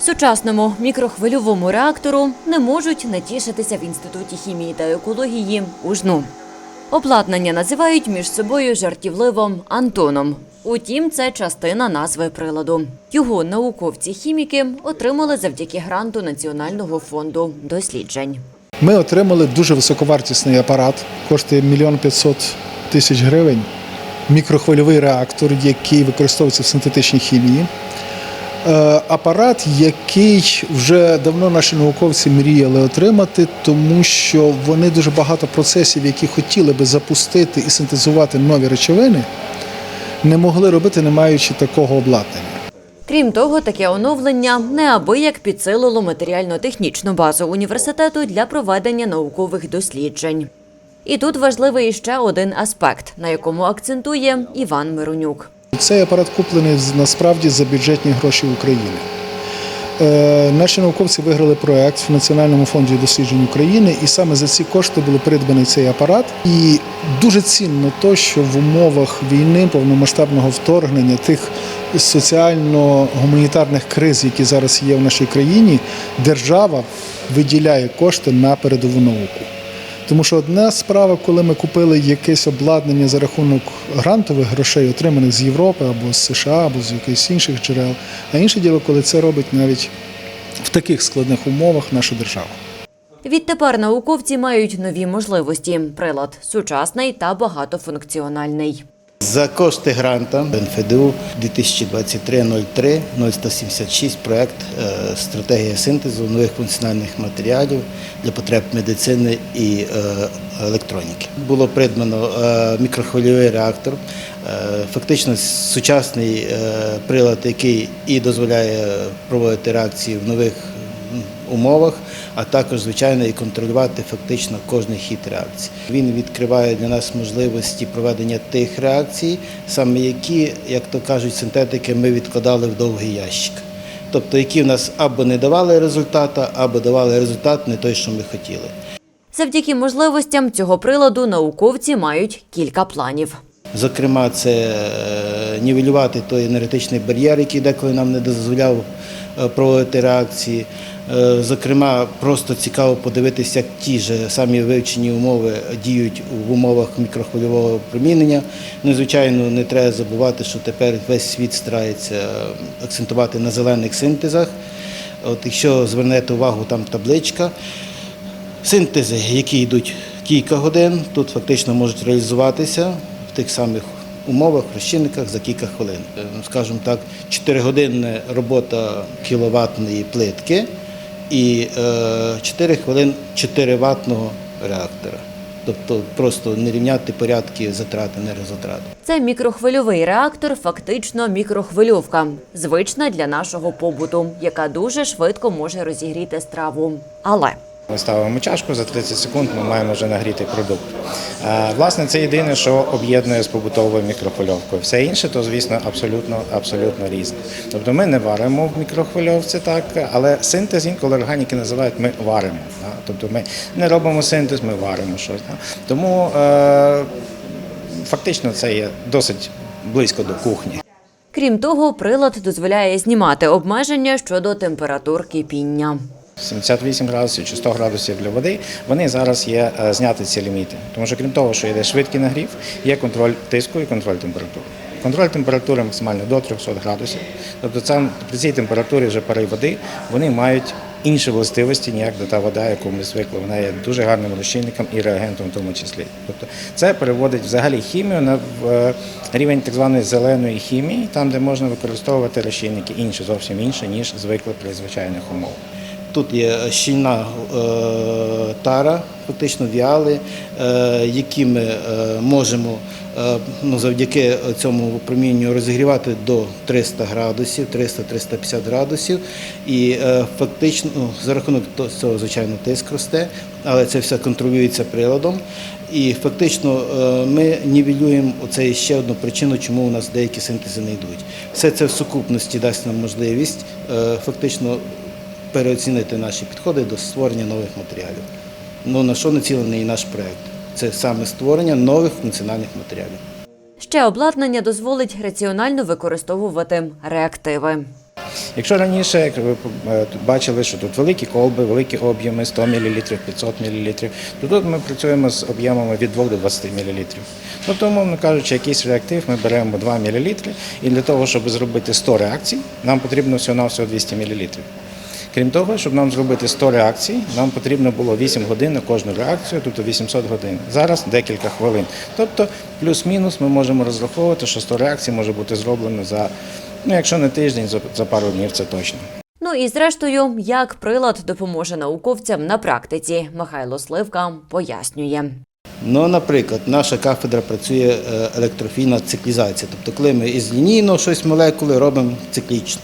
Сучасному мікрохвильовому реактору не можуть натішитися в Інституті хімії та екології УЖНУ. Обладнання називають між собою жартівливо Антоном. Утім, це частина назви приладу. Його науковці-хіміки отримали завдяки гранту Національного фонду досліджень. Ми отримали дуже високовартісний апарат, коштує мільйон 500 тисяч гривень. Мікрохвильовий реактор, який використовується в синтетичній хімії. Е, Апарат, який вже давно наші науковці мріяли отримати, тому що вони дуже багато процесів, які хотіли би запустити і синтезувати нові речовини, не могли робити, не маючи такого обладнання. Крім того, таке оновлення неабияк підсилило матеріально-технічну базу університету для проведення наукових досліджень. І тут важливий ще один аспект, на якому акцентує Іван Миронюк. Цей апарат куплений насправді за бюджетні гроші України. Е, Наші науковці виграли проект в Національному фонді досліджень України, і саме за ці кошти було придбаний цей апарат. І дуже цінно то, що в умовах війни, повномасштабного вторгнення, тих соціально-гуманітарних криз, які зараз є в нашій країні, держава виділяє кошти на передову науку. Тому що одна справа, коли ми купили якесь обладнання за рахунок грантових грошей, отриманих з Європи або з США, або з якихось інших джерел, а інше діло, коли це робить навіть в таких складних умовах наша держава. Відтепер науковці мають нові можливості. Прилад сучасний та багатофункціональний. За кошти гранта НФДУ 2023-03 0176 проект е, стратегія синтезу нових функціональних матеріалів для потреб медицини і е, електроніки. Було придбано е, мікрохвильовий реактор, фактично сучасний прилад, який і дозволяє проводити реакції в нових умовах, а також, звичайно, і контролювати фактично кожний хід реакції. Він відкриває для нас можливості проведення тих реакцій, саме які, як то кажуть синтетики, ми відкладали в довгий ящик. Тобто, які в нас або не давали результату, або давали результат не той, що ми хотіли. Завдяки можливостям цього приладу науковці мають кілька планів. Зокрема, це е, нівелювати той енергетичний бар'єр, який деколи нам не дозволяв е, проводити реакції. Е, Зокрема, просто цікаво подивитися, як ті ж самі вивчені умови діють в умовах мікрохвильового промінення. Ну звичайно, не треба забувати, що тепер весь світ старається акцентувати на зелених синтезах. От якщо звернете увагу, там табличка. Синтези, які йдуть кілька годин, тут фактично можуть реалізуватися тих самих умовах, розчинниках за кілька хвилин. Е, Скажімо так, 4-годинна робота кіловатної плитки і е, 4 хвилин 4-ваттного реактора. Тобто просто не рівняти порядки затрат, енергозатрат. Це мікрохвильовий реактор, фактично мікрохвильовка, звична для нашого побуту, яка дуже швидко може розігріти страву. Але Ми ставимо чашку за 30 секунд. Ми маємо вже нагрітий продукт. Власне, це єдине, що об'єднує з побутовою мікрохвильовкою. Все інше, то звісно, абсолютно абсолютно різне. Тобто ми не варимо в мікрохвильовці, так, але синтез інколи органіки називають ми варимо. Тобто ми не робимо синтез, ми варимо щось. Тому е, фактично це є досить близько до кухні. крім того, прилад дозволяє знімати обмеження щодо температур кипіння. 78 градусів чи 100 градусів для води, вони зараз є е, зняти ці ліміти. Тому що крім того, що йде швидкий нагрів, є контроль тиску і контроль температури. Контроль температури максимально до 300 градусів. Тобто це, при цій температурі вже пари води вони мають інші властивості, ніяк до та вода, яку ми звикли. Вона є дуже гарним розчинником і реагентом в тому числі. Тобто це переводить взагалі хімію на е, рівень так званої зеленої хімії, там де можна використовувати розчинники інші, зовсім інші, ніж звикли при звичайних умовах. Тут є щільна е, тара, фактично віали, е, які ми е, можемо ну, завдяки цьому випромінюванню розігрівати до 300 градусів, 300-350 градусів. І фактично ну, за рахунок цього, звичайно, тиск росте, але це все контролюється приладом. І фактично ми нівелюємо оце ще одну причину, чому у нас деякі синтези не йдуть. Все це в сукупності дасть нам можливість фактично переоцінити наші підходи до створення нових матеріалів. Ну на що націлений і наш проект? Це саме створення нових функціональних матеріалів. Ще обладнання дозволить раціонально використовувати реактиви. Якщо раніше, як ви е, бачили, що тут великі колби, великі об'єми 100 мл, 500 мл, то тут ми працюємо з об'ємами від 2 до 20 мл. Тобто, умовно кажучи, якийсь реактив ми беремо 2 мл, і для того, щоб зробити 100 реакцій, нам потрібно всього-навсього 200 мл. Крім того, щоб нам зробити 100 реакцій, нам потрібно було 8 годин на кожну реакцію, тобто 800 годин. Зараз декілька хвилин. Тобто, плюс-мінус ми можемо розраховувати, що 100 реакцій може бути зроблено за, ну якщо не тиждень, за, за пару днів це точно. Ну і зрештою, як прилад допоможе науковцям на практиці, Михайло Сливка пояснює. Ну, наприклад, наша кафедра працює е, електрофільна циклізація. Тобто, коли ми із лінійного щось молекули робимо циклічно.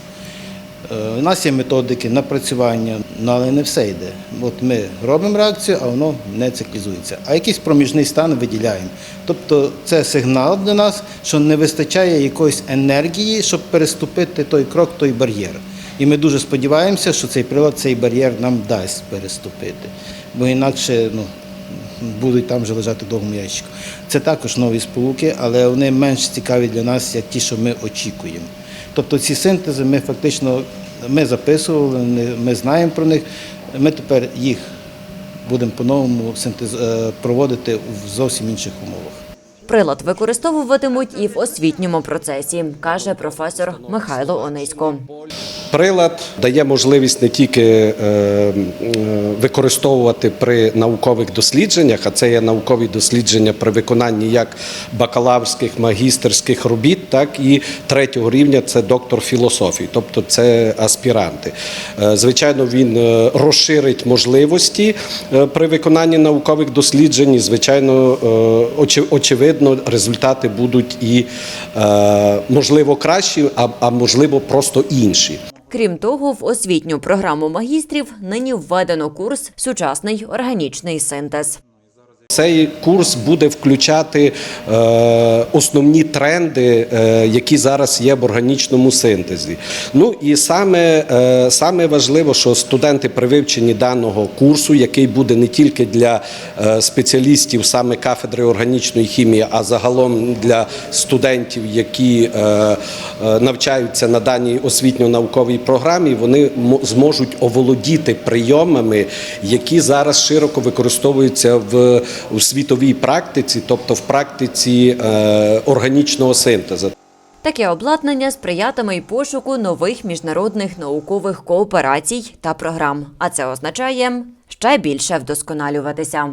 Е, У нас є методики напрацювання, ну, але не все йде. От ми робимо реакцію, а воно не циклізується. А якийсь проміжний стан виділяємо. Тобто це сигнал для нас, що не вистачає якоїсь енергії, щоб переступити той крок, той бар'єр. І ми дуже сподіваємося, що цей прилад цей бар'єр нам дасть переступити. Бо інакше ну, будуть там вже лежати довгому ящику. Це також нові сполуки, але вони менш цікаві для нас, як ті, що ми очікуємо. Тобто ці синтези ми фактично ми записували, ми- знаємо про них. Ми тепер їх будемо по-новому е, проводити в зовсім інших умовах. Прилад використовуватимуть і в освітньому процесі, каже професор Михайло Онисько. Прилад дає можливість не тільки е, е, використовувати при наукових дослідженнях, а це є наукові дослідження при виконанні як бакалаврських, магістерських робіт, так і третього рівня це доктор філософії, тобто це аспіранти. Е, Звичайно, він е, розширить можливості е, при виконанні наукових досліджень. Звичайно, очевидно, результати будуть і можливо кращі, а можливо просто інші. Крім того, в освітню програму магістрів нині введено курс Сучасний органічний синтез. Цей курс буде включати е, основні тренди, е, які зараз є в органічному синтезі. Ну і саме, е, саме важливо, що студенти при вивченні даного курсу, який буде не тільки для спеціалістів саме кафедри органічної хімії, а загалом для студентів, які навчаються на даній освітньо-науковій програмі, вони мо- зможуть оволодіти прийомами, які зараз широко використовуються в у світовій практиці, тобто в практиці е, органічного синтезу. Таке обладнання сприятиме й пошуку нових міжнародних наукових кооперацій та програм. А це означає ще більше вдосконалюватися.